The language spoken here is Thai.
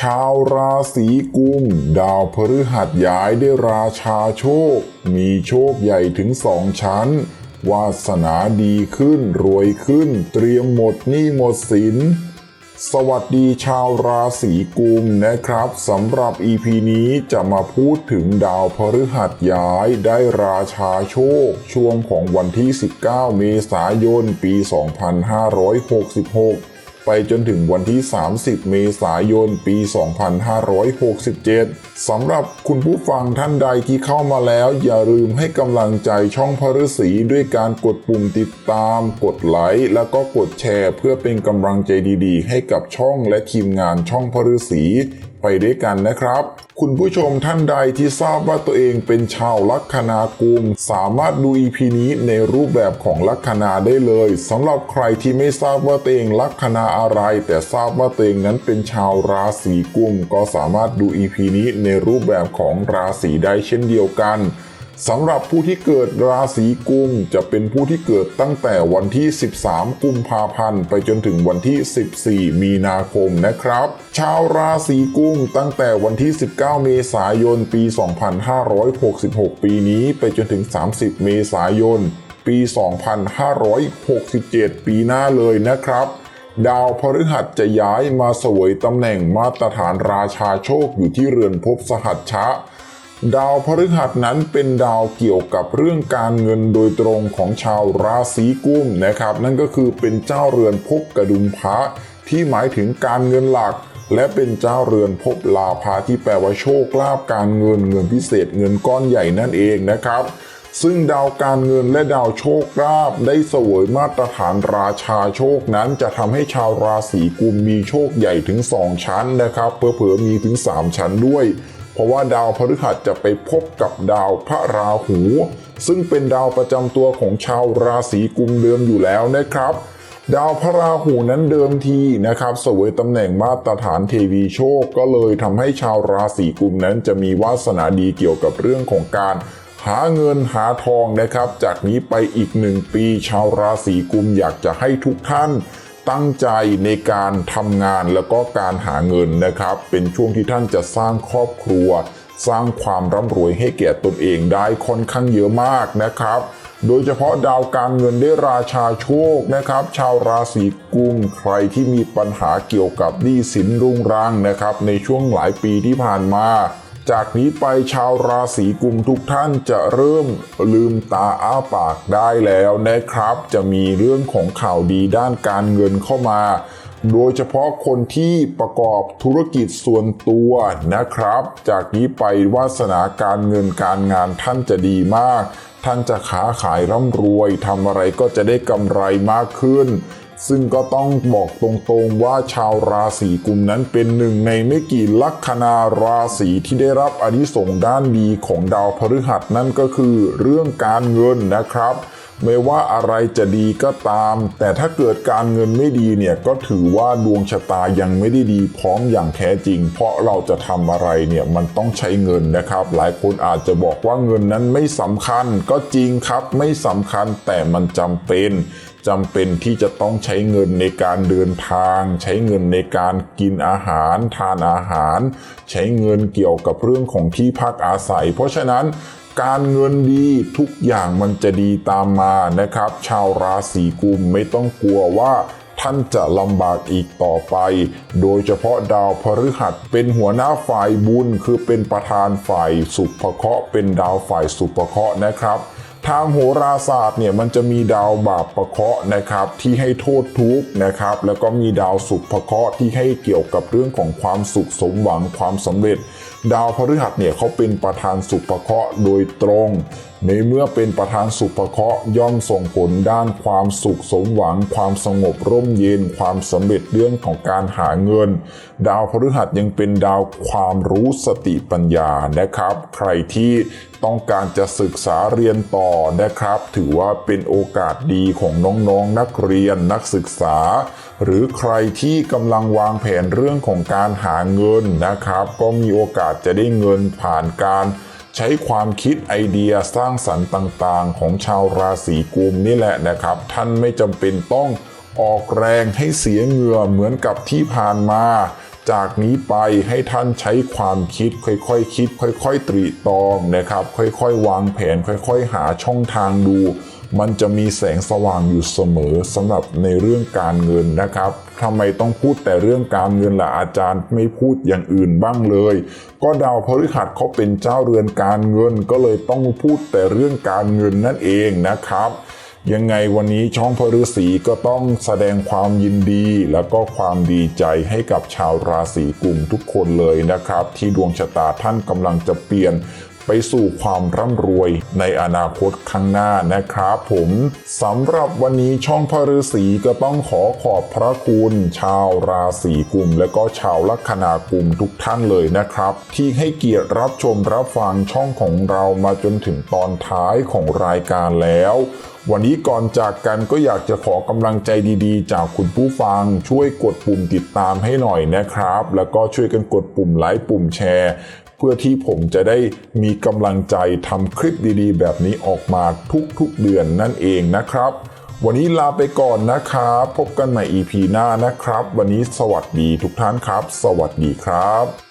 ชาวราศีกุม ดาวพฤหัสย้ายได้ราชาโชค มีโชคใหญ่ถึงสองชั้น วาสนาดีขึ้นรวยขึ้น เตรียมหมดหนี้หมดสิน สวัสดีชาวราศีกุมนะครับสำหรับ EP นี้จะมาพูดถึงดาวพฤหัสย้ายได้ราชาโชค ช่วงของวันที่ 19 เมษายน ปี 2566 ไปจนถึงวันที่ 30 เมษายน ปี 2567 สำหรับคุณผู้ฟังท่านใดที่เข้ามาแล้ว อย่าลืมให้กำลังใจช่องพฤษีด้วยการกดปุ่มติดตาม กดไลค์ แล้วก็กดแชร์ เพื่อเป็นกำลังใจดีๆ ให้กับช่องและทีมงานช่องพฤษี ไปด้วยกันนะครับ คุณผู้ชมท่านใดที่ทราบว่าตัวเองเป็นชาวลัคนากุม สามารถดู EP นี้ในรูปแบบของลัคนาได้เลยสำหรับใครที่ไม่ทราบว่าตัวเองลัคนาอะไร แต่ทราบว่าตัวเองนั้นเป็นชาวราศีกุม ก็สามารถดู EP นี้ในรูปแบบของราศีได้เช่นเดียวกัน สำหรับผู้ที่เกิดราศีกุมจะเป็นผู้ที่เกิดตั้งแต่วันที่ 13 กุมภาพันธ์ ไปจนถึงวันที่ 14 มีนาคมนะครับ ชาวราศีกุมตั้งแต่วันที่ 19 เมษายน ปี 2566 ปีนี้ไปจนถึง 30 เมษายน ปี 2567 ปีหน้าเลยนะครับดาวพฤหัสจะย้ายมาสวยตำแหน่งมาตรฐานราชาโชคอยู่ที่เรือนภพสหัชชะ ดาวพฤหัสนั้นเป็นดาวเกี่ยวกับเรื่องการเงินโดยตรงของชาวราศีกุมนะครับ นั่นก็คือเป็นเจ้าเรือนภพกระดุมพระที่หมายถึงการเงินหลัก และเป็นเจ้าเรือนภพลาภาที่แปลว่าโชคลาภการเงินเงินพิเศษเงินก้อนใหญ่นั่นเองนะครับ ซึ่งดาวการเงินและดาวโชคลาภได้เสวยมาตรฐานราชาโชคนั้นจะทำให้ชาวราศีกุมมีโชคใหญ่ถึง 2 ชั้นนะครับเผลอมีถึง 3 ชั้นด้วย เพราะว่าดาวพฤหัสจะไปพบกับดาวพระราหู ซึ่งเป็นดาวประจำตัวของชาวราศีกุมเดิมอยู่แล้วนะครับ ดาวพระราหูนั้นเดิมทีนะครับสวยตำแหน่งมาตรฐานเทวีโชค ก็เลยทำให้ชาวราศีกุมนั้นจะมีวาสนาดีเกี่ยวกับเรื่องของการหาเงินหาทองนะครับ จากนี้ไปอีกหนึ่งปีชาวราศีกุมอยากจะให้ทุกท่าน ตั้งใจในการทำงานแล้วก็การหาเงินนะครับ เป็นช่วงที่ท่านจะสร้างครอบครัว สร้างความร่ำรวยให้แก่ตนเองได้ค่อนข้างเยอะมากนะครับ โดยเฉพาะดาวการเงินได้ราชาโชคนะครับ ชาวราศีกุมใครที่มีปัญหาเกี่ยวกับหนี้สินรุงรังนะครับ ในช่วงหลายปีที่ผ่านมา จากนี้ไปชาวราศีกุมทุกท่านจะเริ่มลืมตาอ้าปากได้แล้วนะครับ จะมีเรื่องของข่าวดีด้านการเงินเข้ามา โดยเฉพาะคนที่ประกอบธุรกิจส่วนตัวนะครับ จากนี้ไปวาสนาการเงินการงานท่านจะดีมาก ท่านจะค้าขายร่ำรวยทำอะไรก็จะได้กำไรมากขึ้น ซึ่งก็ต้องบอกตรงๆว่าชาวราศีกุมนั้นเป็นหนึ่งในไม่กี่ลัคนาราศีที่ได้รับอนิสงด้านดีของดาวพฤหัสนั่นก็คือเรื่องการเงินนะครับ ไม่ว่าอะไรจะดีก็ตาม แต่ถ้าเกิดการเงินไม่ดีเนี่ยก็ถือว่าดวงชะตายังไม่ได้ดีพร้อมอย่างแท้จริง เพราะเราจะทำอะไรเนี่ยมันต้องใช้เงินนะครับ หลายคนอาจจะบอกว่าเงินนั้นไม่สำคัญก็จริงครับไม่สำคัญแต่มันจำเป็น จำเป็นที่จะต้องใช้เงินในการเดินทาง ใช้เงินในการกินอาหาร ทานอาหาร ใช้เงินเกี่ยวกับเรื่องของที่พักอาศัย เพราะฉะนั้นการเงินดีทุกอย่างมันจะดีตามมานะครับ ชาวราศีกุมไม่ต้องกลัวว่าท่านจะลำบากอีกต่อไป โดยเฉพาะดาวพฤหัสเป็นหัวหน้าฝ่ายบุญ คือเป็นประธานฝ่ายสุภเคราะห์เป็นดาวฝ่ายสุภเคราะห์นะครับ ทางโหราศาสตร์เนี่ยมันจะมีดาวบาปประเคราะห์นะครับที่ให้โทษทุกข์นะครับแล้วก็มีดาวสุภเคราะห์ที่ให้เกี่ยวกับเรื่องของความสุขสมหวังความสำเร็จ ดาวพฤหัสเนี่ยเขาเป็นประธานสุภเคราะห์โดยตรง ในเมื่อเป็นประธานสุภเคราะห์ย่อมส่งผลด้านความสุขสมหวัง ความสงบร่มเย็น ความสำเร็จเรื่องของการหาเงิน ดาวพฤหัสยังเป็นดาวความรู้สติปัญญานะครับ ใครที่ต้องการจะศึกษาเรียนต่อนะครับ ถือว่าเป็นโอกาสดีของน้องๆนนักเรียนนักศึกษา หรือใครที่กำลังวางแผนเรื่องของการหาเงินนะครับ ก็มีโอกาสจะได้เงินผ่านการ ใช้ความคิดไอเดียสร้างสรรค์ต่างๆ ของชาวราศีกุมนี่แหละนะครับ ท่านไม่จำเป็นต้องออกแรงให้เสียเหงื่อเหมือนกับที่ผ่านมา จากนี้ไปให้ท่านใช้ความคิดค่อยๆคิด ค่อยๆตรีตองนะครับ ค่อยๆ วางแผน ค่อยๆ หาช่องทางดู มันจะมีแสงสว่างอยู่เสมอสำหรับในเรื่องการเงินนะครับทำไมต้องพูดแต่เรื่องการเงินล่ะอาจารย์ไม่พูดอย่างอื่นบ้างเลย ก็ดาวพฤหัสเขาเป็นเจ้าเรือนการเงินก็เลยต้องพูดแต่เรื่องการเงินนั่นเองนะครับ ยังไงวันนี้ช่องพฤษีก็ต้องแสดงความยินดี แล้วก็ความดีใจให้กับชาวราศีกุมทุกคนเลยนะครับ ที่ดวงชะตาท่านกำลังจะเปลี่ยน ไปสู่ความร่ำรวยในอนาคตข้างหน้านะครับผมสำหรับวันนี้ช่องพฤษีก็ต้องขอขอบพระคุณชาวราศีกุม และก็ชาวลัคนากุมทุกท่านเลยนะครับ ที่ให้เกียรติรับชมรับฟังช่องของเรามาจนถึงตอนท้ายของรายการแล้ววันนี้ก่อนจากกันก็อยากจะขอกำลังใจดีๆ จากคุณผู้ฟัง ช่วยกดปุ่มติดตามให้หน่อยนะครับ แล้วก็ช่วยกันกดปุ่มไลค์ปุ่มแชร์ เพื่อที่ผมจะได้มีกำลังใจทำคลิปดีๆ แบบนี้ออกมาทุกๆเดือนนั่นเองนะครับ วันนี้ลาไปก่อนนะครับพบกันใหม่ EP หน้านะครับ วันนี้สวัสดีทุกท่านครับ สวัสดีครับ